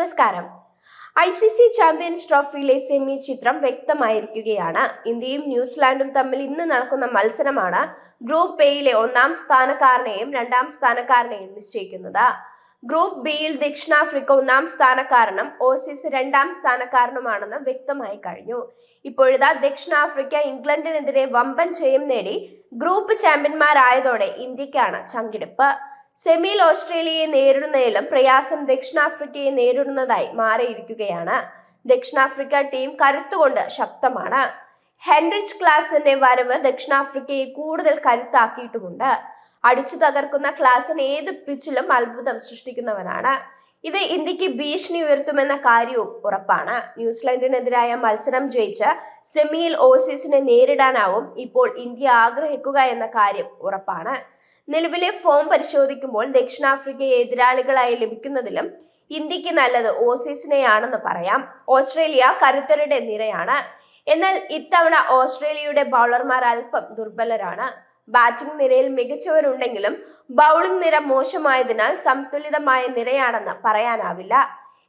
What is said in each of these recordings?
നമസ്കാരം. I C C champions ട്രോഫിയിലെ semi ചിത്രം വ്യക്തമായിരിക്കുകയാണ്. ഇന്ത്യയും ന്യൂസിലാൻഡും തമ്മിൽ ഇന്ന് നടക്കുന്ന മത്സരമാണ് ഗ്രൂപ്പ് എയിലെ ഒന്നാം സ്ഥാനക്കാരനെയും രണ്ടാം സ്ഥാനക്കാരനെയും നിശ്ചയിക്കുന്നത്. ഗ്രൂപ്പ് ബിയിൽ ദക്ഷിണാഫ്രിക്ക ഒന്നാം സ്ഥാനക്കാരനും ഓസീസ് രണ്ടാം സ്ഥാനക്കാരനുമാണെന്ന് വ്യക്തമായി കഴിഞ്ഞു. ഇപ്പോഴിതാ ദക്ഷിണാഫ്രിക്ക ഇംഗ്ലണ്ടിനെതിരെ വമ്പൻ ജയം നേടി ഗ്രൂപ്പ് ചാമ്പ്യന്മാരായതോടെ ഇന്ത്യക്കാണ് ചങ്കിടിപ്പ്. സെമിയിൽ ഓസ്ട്രേലിയയെ നേരിടുന്നതിലും പ്രയാസം ദക്ഷിണാഫ്രിക്കയെ നേരിടുന്നതായി മാറിയിരിക്കുകയാണ്. ദക്ഷിണാഫ്രിക്ക ടീം കരുത്തുകൊണ്ട് ശക്തമാണ്. ഹെൻറിച്ച് ക്ലാസിന്റെ വരവ് ദക്ഷിണാഫ്രിക്കയെ കൂടുതൽ കരുത്താക്കിയിട്ടുമുണ്ട്. അടിച്ചു തകർക്കുന്ന ക്ലാസിന് ഏത് പിച്ചിലും അത്ഭുതം സൃഷ്ടിക്കുന്നവനാണ്. ഇത് ഇന്ത്യയ്ക്ക് ഭീഷണി ഉയർത്തുമെന്ന കാര്യവും ഉറപ്പാണ്. ന്യൂസിലൻഡിനെതിരായ മത്സരം ജയിച്ച് സെമിയിൽ ഓസീസിനെ നേരിടാനാവും ഇപ്പോൾ ഇന്ത്യ ആഗ്രഹിക്കുക എന്ന കാര്യം ഉറപ്പാണ്. നിലവിലെ ഫോം പരിശോധിക്കുമ്പോൾ ദക്ഷിണാഫ്രിക്കയെ എതിരാളികളായി ലഭിക്കുന്നതിലും ഇന്ത്യയ്ക്ക് നല്ലത് ഓസീസിനെയാണെന്ന് പറയാം. ഓസ്ട്രേലിയ കരുത്തരുടെ നിരയാണ്. എന്നാൽ ഇത്തവണ ഓസ്ട്രേലിയയുടെ ബൗളർമാർ അല്പം ദുർബലരാണ്. ബാറ്റിംഗ് നിരയിൽ മികച്ചവരുണ്ടെങ്കിലും ബൗളിംഗ് നിര മോശമായതിനാൽ സംതുലിതമായ നിരയാണെന്ന് പറയാനാവില്ല.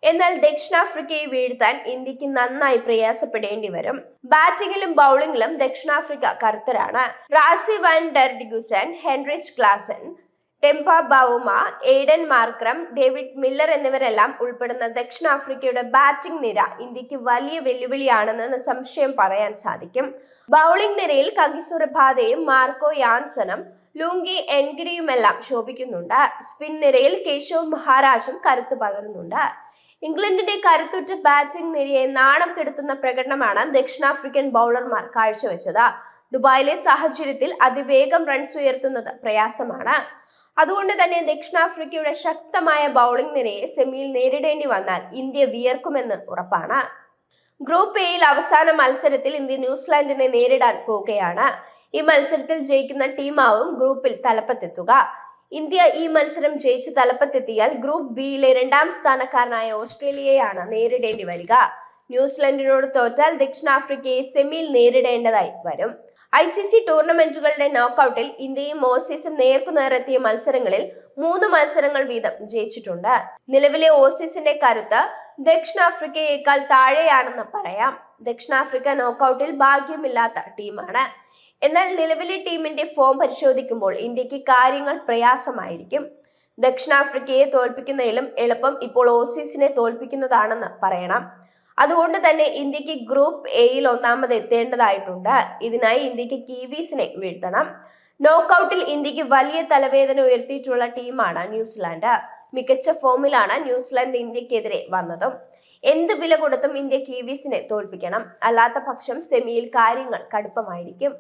എന്നാൽ ദക്ഷിണാഫ്രിക്കയെ വീഴ്ത്താൻ ഇന്ത്യയ്ക്ക് നന്നായി പ്രയാസപ്പെടേണ്ടി വരും. ബാറ്റിംഗിലും ബൗളിംഗിലും ദക്ഷിണാഫ്രിക്ക കരുത്തരാണ് Rassie van der Dussen Heinrich Klaasen Temba Bavuma Aiden Markram David Miller എന്നിവരെല്ലാം ഉൾപ്പെടുന്ന ദക്ഷിണാഫ്രിക്കയുടെ ബാറ്റിംഗ് നിര ഇന്ത്യയ്ക്ക് വലിയ വെല്ലുവിളിയാണെന്ന് സംശയം പറയാൻ സാധിക്കും. ബൗളിംഗ് നിരയിൽ കഗിസുറബാധയും മാർക്കോ യാൻസനും ലുങ്കി എൻഗിഡിയുമെല്ലാം ശോഭിക്കുന്നുണ്ട്. സ്പിൻ നിരയിൽ കേശവ് മഹാരാജും കരുത്തു പകരുന്നുണ്ട്. ഇംഗ്ലണ്ടിന്റെ കരുത്തുറ്റ ബാറ്റിംഗ് നിരയെ നാണം കെടുത്തുന്ന പ്രകടനമാണ് ദക്ഷിണാഫ്രിക്കൻ ബൗളർമാർ കാഴ്ചവെച്ചത്. ദുബായിലെ സാഹചര്യത്തിൽ അതിവേഗം റൺസ് ഉയർത്തുന്നത് പ്രയാസമാണ്. അതുകൊണ്ട് തന്നെ ദക്ഷിണാഫ്രിക്കയുടെ ശക്തമായ ബൗളിംഗ് നിരയെ സെമിയിൽ നേരിടേണ്ടി വന്നാൽ ഇന്ത്യ വിയർക്കുമെന്ന് ഉറപ്പാണ്. ഗ്രൂപ്പ് എയിൽ അവസാന മത്സരത്തിൽ ഇന്ത്യ ന്യൂസിലാൻഡിനെ നേരിടാൻ പോവുകയാണ്. ഈ മത്സരത്തിൽ ജയിക്കുന്ന ടീമാവും ഗ്രൂപ്പിൽ തലപ്പത്തെത്തുക. ഇന്ത്യ ഈ മത്സരം ജയിച്ച് തലപ്പത്തെത്തിയാൽ ഗ്രൂപ്പ് ബിയിലെ രണ്ടാം സ്ഥാനക്കാരനായ ഓസ്ട്രേലിയയാണ് നേരിടേണ്ടി വരിക. ന്യൂസിലൻഡിനോട് തോറ്റാൽ ദക്ഷിണാഫ്രിക്കയെ സെമിയിൽ നേരിടേണ്ടതായി വരും. ഐ സി സി ടൂർണമെന്റുകളുടെ നോക്കൌട്ടിൽ ഇന്ത്യയും ഓസീസും നേർക്കുനേറെത്തിയ മത്സരങ്ങളിൽ മൂന്ന് മത്സരങ്ങൾ വീതം ജയിച്ചിട്ടുണ്ട്. നിലവിലെ ഓസീസിന്റെ കരുത്ത് ദക്ഷിണാഫ്രിക്കയേക്കാൾ താഴെയാണെന്ന് പറയാം. ദക്ഷിണാഫ്രിക്ക നോക്കൌട്ടിൽ ഭാഗ്യമില്ലാത്ത ടീമാണ്. എന്നാൽ നിലവിലെ ടീമിന്റെ ഫോം പരിശോധിക്കുമ്പോൾ ഇന്ത്യയ്ക്ക് കാര്യങ്ങൾ പ്രയാസമായിരിക്കും. ദക്ഷിണാഫ്രിക്കയെ തോൽപ്പിക്കുന്നതിലും എളുപ്പം ഇപ്പോൾ ഓസീസിനെ തോൽപ്പിക്കുന്നതാണെന്ന് പറയണം. അതുകൊണ്ട് തന്നെ ഇന്ത്യയ്ക്ക് ഗ്രൂപ്പ് എയിൽ ഒന്നാമത് എത്തേണ്ടതായിട്ടുണ്ട്. ഇതിനായി ഇന്ത്യയ്ക്ക് കീവീസിനെ വീഴ്ത്തണം. നോക്കൌട്ടിൽ ഇന്ത്യയ്ക്ക് വലിയ തലവേദന ഉയർത്തിയിട്ടുള്ള ടീമാണ് ന്യൂസിലാൻഡ്. മികച്ച ഫോമിലാണ് ന്യൂസിലാൻഡ് ഇന്ത്യക്കെതിരെ വന്നതും. എന്ത് വില കൊടുത്തും ഇന്ത്യ കീവീസിനെ തോൽപ്പിക്കണം. അല്ലാത്ത പക്ഷം സെമിയിൽ കാര്യങ്ങൾ കടുപ്പമായിരിക്കും.